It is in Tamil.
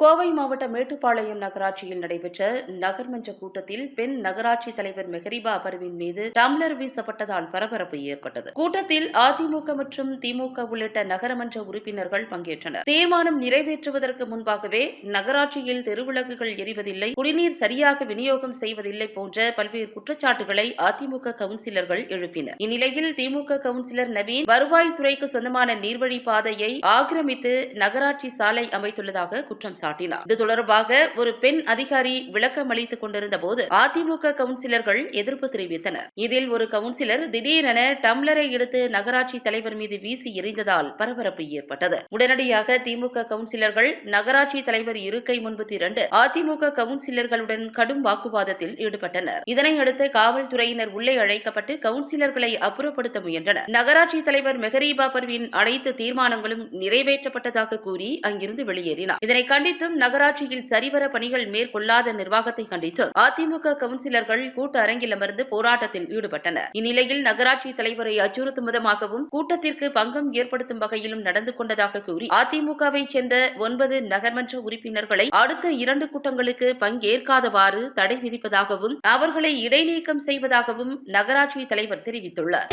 கோவை மாவட்ட மேட்டுப்பாளையம் நகராட்சியில் நடைபெற்ற நகர்மன்ற கூட்டத்தில் பெண் நகராட்சி தலைவர் மெஹரிபா பர்வீன் மீது டம்ளர் வீசப்பட்டதால் பரபரப்பு ஏற்பட்டது. கூட்டத்தில் அதிமுக மற்றும் திமுக உள்ளிட்ட நகரமன்ற உறுப்பினர்கள் பங்கேற்றனர். தீர்மானம் நிறைவேற்றுவதற்கு முன்பாகவே நகராட்சியில் தெருவிளக்குகள் எரிவதில்லை குடிநீர் சரியாக விநியோகம் செய்வதில்லை போன்ற பல்வேறு குற்றச்சாட்டுகளை அதிமுக கவுன்சிலர்கள் எழுப்பினர். இந்நிலையில் திமுக கவுன்சிலர் நவீன் வருவாய்த்துறைக்கு சொந்தமான நீர்வழி பாதையை ஆக்கிரமித்து நகராட்சி சாலை அமைத்துள்ளதாக குற்றம் சாட்டினார் சாட்டினார் இது தொடர்பாக ஒரு பெண் அதிகாரி விளக்கம் அளித்துக் கொண்டிருந்த போது அதிமுக கவுன்சிலர்கள் எதிர்ப்பு தெரிவித்தனர். இதில் ஒரு கவுன்சிலர் திடீரென டம்ளரை எடுத்து நகராட்சி தலைவர் மீது வீசி எறிந்ததால் பரபரப்பு ஏற்பட்டது. உடனடியாக திமுக கவுன்சிலர்கள் நகராட்சி தலைவர் இருக்கை முன்பு திரண்டு அதிமுக கவுன்சிலர்களுடன் கடும் வாக்குவாதத்தில் ஈடுபட்டனர். இதனையடுத்து காவல்துறையினர் உள்ளே அழைக்கப்பட்டு கவுன்சிலர்களை அப்புறப்படுத்த முயன்றனர். நகராட்சி தலைவர் மெஹரீபா பர்வின் அனைத்து தீர்மானங்களும் நிறைவேற்றப்பட்டதாக கூறி அங்கிருந்து வெளியேறினார். இதனை கண்டித்து அனைத்தும் நகராட்சியில் சரிவர பணிகள் மேற்கொள்ளாத நிர்வாகத்தை கண்டித்து அதிமுக கவுன்சிலர்கள் கூட்ட அரங்கில் அமர்ந்து போராட்டத்தில் ஈடுபட்டனர். இந்நிலையில் நகராட்சி தலைவரை அச்சுறுத்தும் விதமாகவும் கூட்டத்திற்கு பங்கம் ஏற்படுத்தும் வகையிலும் நடந்து கொண்டதாக கூறி அதிமுகவை சேர்ந்த ஒன்பது நகர்மன்ற உறுப்பினர்களை அடுத்த இரண்டு கூட்டங்களுக்கு பங்கேற்காதவாறு தடை விதிப்பதாகவும் அவர்களை இடைநீக்கம் செய்வதாகவும் நகராட்சி தலைவர் தெரிவித்துள்ளார்.